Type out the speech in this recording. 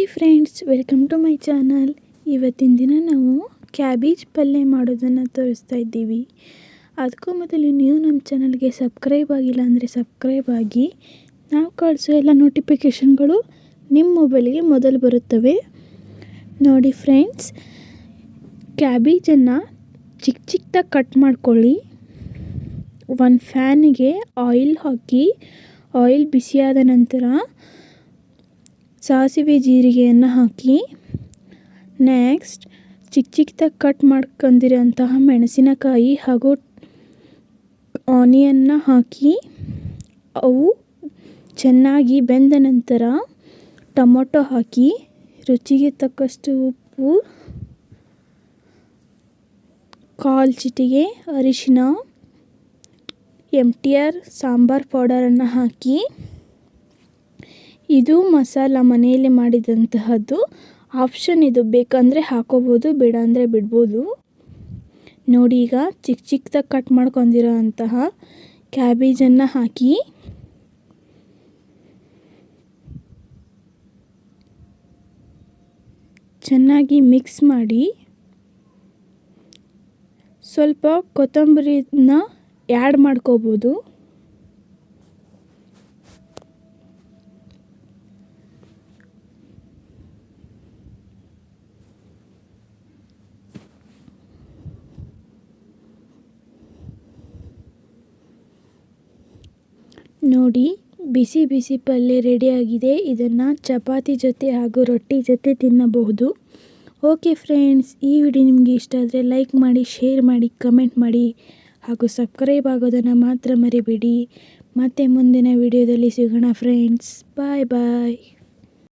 Hi friends welcome to my channel ಇವತ್ತಿನ ದಿನ ನಾವು ಕ್ಯಾಬೇಜ್ ಪಲ್ಯ ಮಾಡೋದನ್ನು ತೋರಿಸ್ತಾ ಇದ್ದೀವಿ. ಅದಕ್ಕೂ ಮೊದಲು ನೀವು ನಮ್ಮ ಚಾನಲ್ಗೆ ಸಬ್ಸ್ಕ್ರೈಬ್ ಆಗಿಲ್ಲ ಅಂದರೆ ಸಬ್ಸ್ಕ್ರೈಬ್ ಆಗಿ. ನಾವು ಕಳಿಸೋ ಎಲ್ಲ ನೋಟಿಫಿಕೇಷನ್ಗಳು ನಿಮ್ಮ ಮೊಬೈಲಿಗೆ ಮೊದಲು ಬರುತ್ತವೆ. ನೋಡಿ ಫ್ರೆಂಡ್ಸ್ ಕ್ಯಾಬೇಜನ್ನು ಚಿಕ್ಕ ಚಿಕ್ಕದಾಗಿ ಕಟ್ ಮಾಡ್ಕೊಳ್ಳಿ. ಒಂದು ಫ್ಯಾನಿಗೆ ಆಯಿಲ್ ಹಾಕಿ ಆಯಿಲ್ ಬಿಸಿಯಾದ ನಂತರ ಸಾಸಿವೆ ಜೀರಿಗೆಯನ್ನು ಹಾಕಿ ನೆಕ್ಸ್ಟ್ ಚಿಕ್ಕ ಚಿಕ್ಕದಾಗಿ ಕಟ್ ಮಾಡ್ಕೊಂಡಿರೋಂತಹ ಮೆಣಸಿನಕಾಯಿ ಹಾಗೂ ಆನಿಯನ್ನ ಹಾಕಿ, ಅವು ಚೆನ್ನಾಗಿ ಬೆಂದ ನಂತರ ಟೊಮೊಟೊ ಹಾಕಿ, ರುಚಿಗೆ ತಕ್ಕಷ್ಟು ಉಪ್ಪು, ಕಾಲು ಚಿಟಿಗೆ, ಅರಿಶಿನ ಎಂ ಟಿ ಆರ್ ಸಾಂಬಾರ್ ಪೌಡರನ್ನು ಹಾಕಿ ಇದು ಮಸಾಲ ಮನೆಯಲ್ಲಿ ಮಾಡಿದಂತಹದ್ದು. ಆಪ್ಷನ್ ಇದು ಬೇಕಂದರೆ ಹಾಕೋಬೋದು ಬೇಡ ಅಂದರೆ ಬಿಡ್ಬೋದು. ನೋಡಿ ಈಗ ಚಿಕ್ಕ ಚಿಕ್ಕದಾಗಿ ಕಟ್ ಮಾಡ್ಕೊಂಡಿರೋ ಅಂತಹ ಕ್ಯಾಬೇಜನ್ನು ಹಾಕಿ. ಚೆನ್ನಾಗಿ ಮಿಕ್ಸ್ ಮಾಡಿ. ಸ್ವಲ್ಪ ಕೊತ್ತಂಬರಿನ ಆ್ಯಡ್ ಮಾಡ್ಕೋಬೋದು. ನೋಡಿ, ಬಿಸಿ ಬಿಸಿ ಪಲ್ಯ ರೆಡಿಯಾಗಿದೆ. ಇದನ್ನು ಚಪಾತಿ ಜೊತೆ ಹಾಗೂ ರೊಟ್ಟಿ ಜೊತೆ ತಿನ್ನಬಹುದು. ಓಕೆ ಫ್ರೆಂಡ್ಸ್, ಈ ವಿಡಿಯೋ ನಿಮಗೆ ಇಷ್ಟ ಆದರೆ ಲೈಕ್ ಮಾಡಿ, ಶೇರ್ ಮಾಡಿ, ಕಮೆಂಟ್ ಮಾಡಿ ಹಾಗೂ ಸಬ್ಸ್ಕ್ರೈಬ್ ಆಗೋದನ್ನು ಮಾತ್ರ ಮರಿಬೇಡಿ. ಮತ್ತೆ ಮುಂದಿನ ವಿಡಿಯೋದಲ್ಲಿ ಸಿಗೋಣ ಫ್ರೆಂಡ್ಸ್. ಬಾಯ್ ಬಾಯ್.